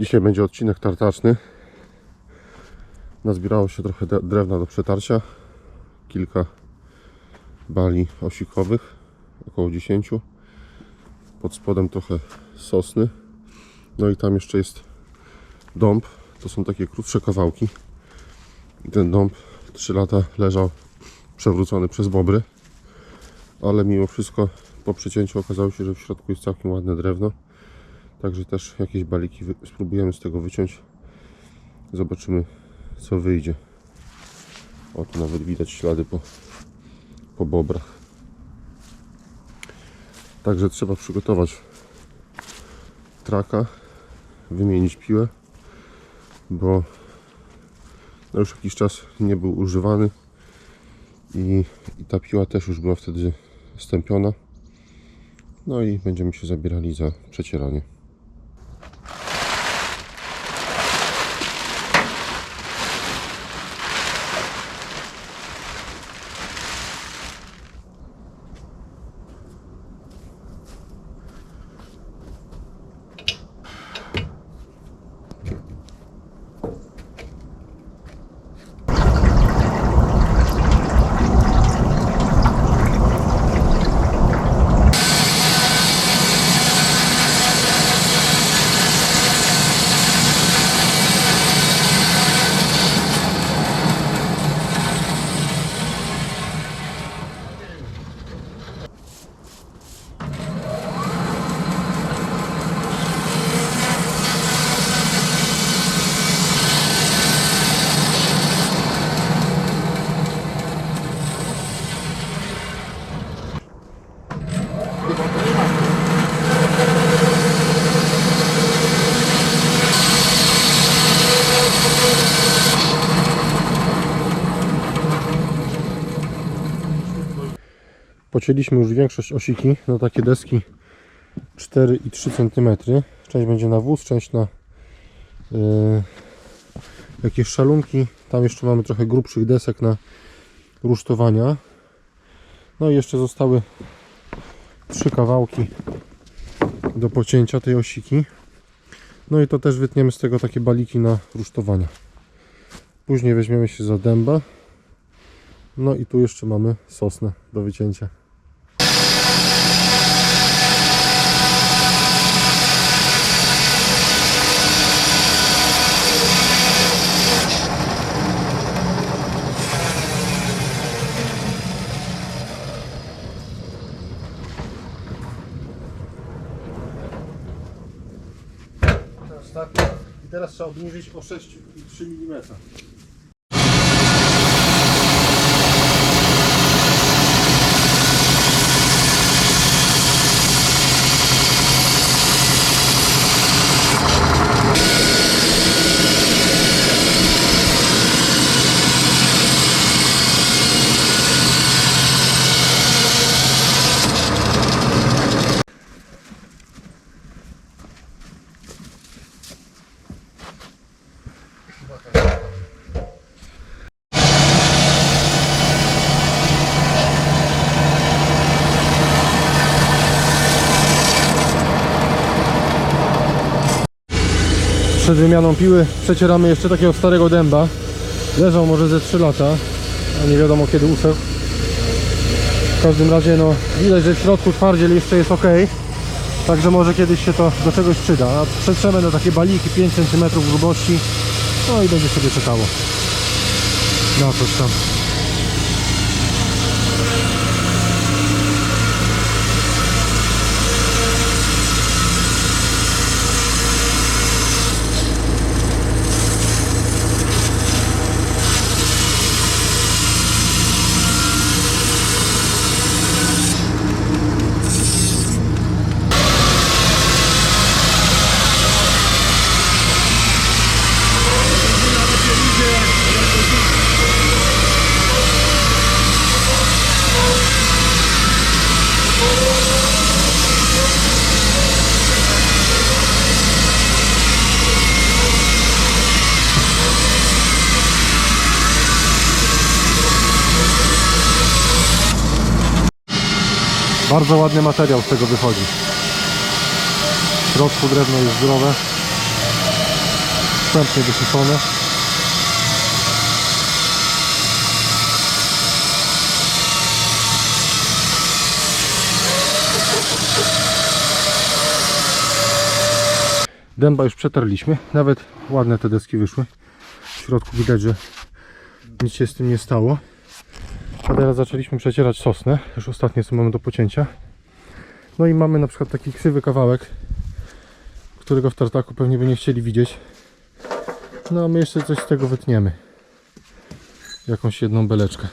Dzisiaj będzie odcinek tartaczny. Nazbierało się trochę drewna do przetarcia. Kilka bali osikowych, około 10. Pod spodem trochę sosny. No i tam jeszcze jest dąb. To są takie krótsze kawałki. Ten dąb 3 lata leżał przewrócony przez bobry. Ale mimo wszystko po przecięciu okazało się, że w środku jest całkiem ładne drewno. Także też jakieś baliki spróbujemy z tego wyciąć. Zobaczymy co wyjdzie. O tu nawet widać ślady po, po bobrach. Także trzeba przygotować traka, wymienić piłę, bo no już jakiś czas nie był używany i, i ta piła też już była wtedy stępiona. No i będziemy się zabierali za przecieranie. Pocięliśmy już większość osiki na takie deski 4 i 3 cm. Część będzie na wóz, część na yy, jakieś szalunki. Tam jeszcze mamy trochę grubszych desek na rusztowania. No i jeszcze zostały trzy kawałki do pocięcia tej osiki. No i to też wytniemy z tego takie baliki na rusztowania. Później weźmiemy się za dęba. No i tu jeszcze mamy sosnę do wycięcia. I teraz trzeba obniżyć o 6,3 mm. Przed wymianą piły przecieramy jeszcze takiego starego dęba. Leżał może ze 3 lata, a nie wiadomo kiedy usechł. W każdym razie no widać, że w środku twardziel jeszcze jest ok. Także może kiedyś się to do czegoś przyda. A przetrzemy na takie baliki 5 cm grubości. No i będzie sobie czekało. Na coś tam. Bardzo ładny materiał z tego wychodzi. W środku drewno jest zdrowe. wstępnie wysycone. Dęba już przetarliśmy, nawet ładne te deski wyszły. W środku widać, że nic się z tym nie stało. A teraz zaczęliśmy przecierać sosnę, już ostatnie co mamy do pocięcia. No i mamy na przykład taki krzywy kawałek, którego w tartaku pewnie by nie chcieli widzieć. No a my jeszcze coś z tego wytniemy. Jakąś jedną beleczkę.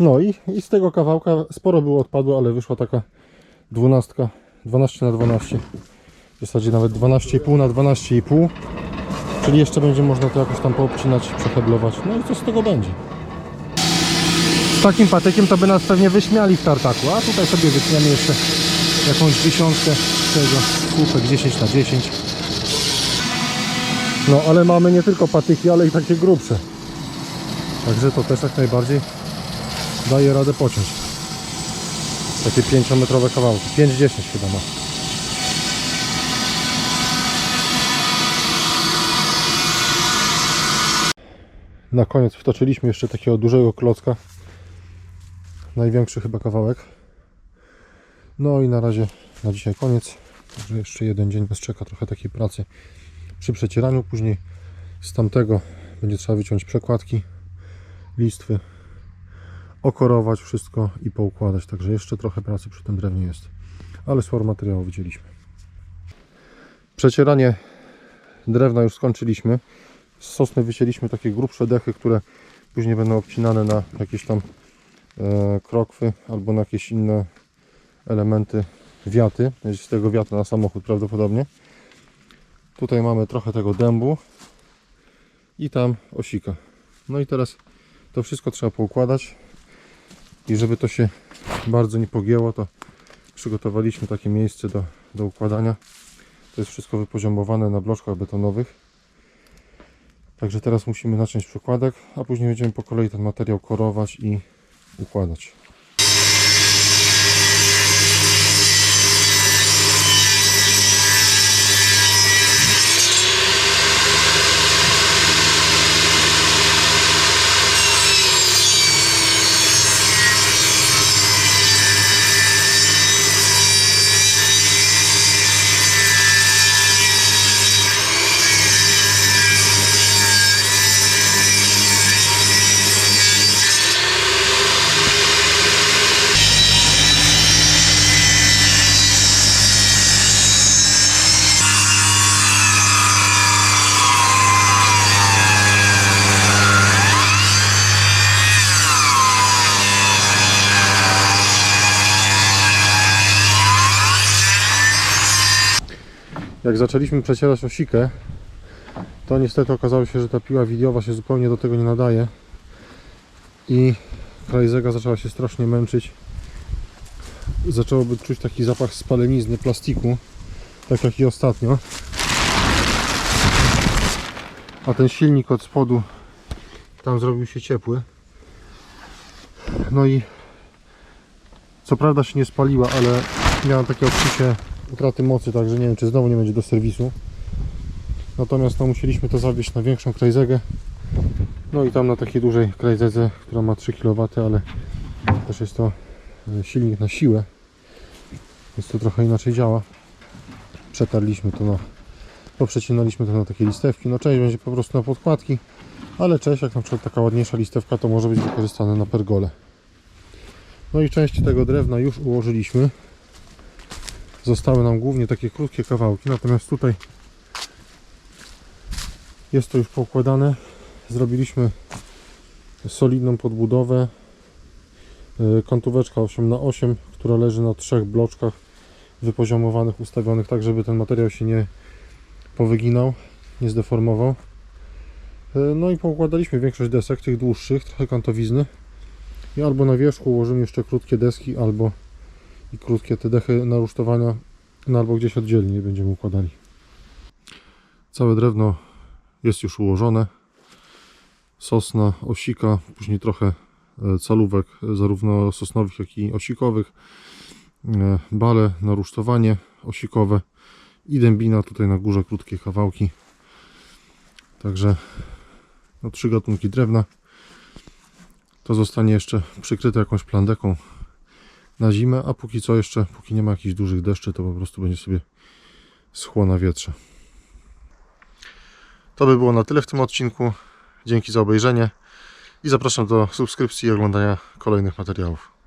No i, i z tego kawałka sporo było odpadło, ale wyszła taka dwunastka, 12 na 12 w zasadzie nawet 12,5 na 12,5 czyli jeszcze będzie można to jakoś tam poobcinać, przeheblować. No i co z tego będzie? Z takim patykiem to by nas pewnie wyśmiali w tartaku a tutaj sobie wytniemy jeszcze jakąś dziesiątkę tego słupek 10 na 10 no ale mamy nie tylko patyki, ale i takie grubsze. Także to też jak najbardziej daje radę pociąć. Takie 5-metrowe kawałki. 5-10 chyba ma. Na koniec wtoczyliśmy jeszcze takiego dużego klocka. Największy chyba kawałek. No i na razie na dzisiaj koniec. Także jeszcze jeden dzień nas czeka trochę takiej pracy przy przecieraniu. Później z tamtego będzie trzeba wyciąć przekładki, listwy, okorować wszystko i poukładać. Także jeszcze trochę pracy przy tym drewnie jest. Ale sporo materiału widzieliśmy. Przecieranie drewna już skończyliśmy. Z sosny wycięliśmy takie grubsze dechy, które później będą obcinane na jakieś tam e, krokwy albo na jakieś inne elementy wiaty. Z tego wiatra na samochód prawdopodobnie. Tutaj mamy trochę tego dębu i tam osika. No i teraz to wszystko trzeba poukładać. I żeby to się bardzo nie pogięło, to przygotowaliśmy takie miejsce do, do układania. To jest wszystko wypoziomowane na bloczkach betonowych. Także teraz musimy naciąć przykładek, a później będziemy po kolei ten materiał korować i układać. Jak zaczęliśmy przecierać osikę, to niestety okazało się, że ta piła widiowa się zupełnie do tego nie nadaje i krajzega zaczęła się strasznie męczyć. Zaczęłoby czuć taki zapach spalenizny plastiku, tak jak i ostatnio. A ten silnik od spodu tam zrobił się ciepły. No i co prawda się nie spaliła, ale miałem takie odczucie utraty mocy, także nie wiem czy znowu nie będzie do serwisu. Natomiast no, musieliśmy to zawieźć na większą krajzegę. No i tam na takiej dużej krajzedze, która ma 3 kW, ale też jest to e, silnik na siłę. Więc to trochę inaczej działa. przetarliśmy to na, poprzecinaliśmy to na takie listewki. No część będzie po prostu na podkładki, ale część, jak na przykład taka ładniejsza listewka, to może być wykorzystane na pergole. No i część tego drewna już ułożyliśmy. Zostały nam głównie takie krótkie kawałki, natomiast tutaj jest to już poukładane. Zrobiliśmy solidną podbudowę. Yy, Kątóweczka 8x8, która leży na trzech bloczkach wypoziomowanych, ustawionych tak, żeby ten materiał się nie powyginał, nie zdeformował. Yy, No i poukładaliśmy większość desek, tych dłuższych, trochę kantowizny. I albo na wierzchu ułożymy jeszcze krótkie deski, albo i krótkie te dechy na rusztowania, no albo gdzieś oddzielnie będziemy układali. Całe drewno jest już ułożone. Sosna, osika, później trochę e, calówek, e, zarówno sosnowych, jak i osikowych. E, Bale na rusztowanie osikowe i dębina tutaj na górze, krótkie kawałki. Także no, trzy gatunki drewna. To zostanie jeszcze przykryte jakąś plandeką na zimę, a póki co jeszcze, póki nie ma jakichś dużych deszczy, to po prostu będzie sobie schło na wietrze. To by było na tyle w tym odcinku. Dzięki za obejrzenie i zapraszam do subskrypcji i oglądania kolejnych materiałów.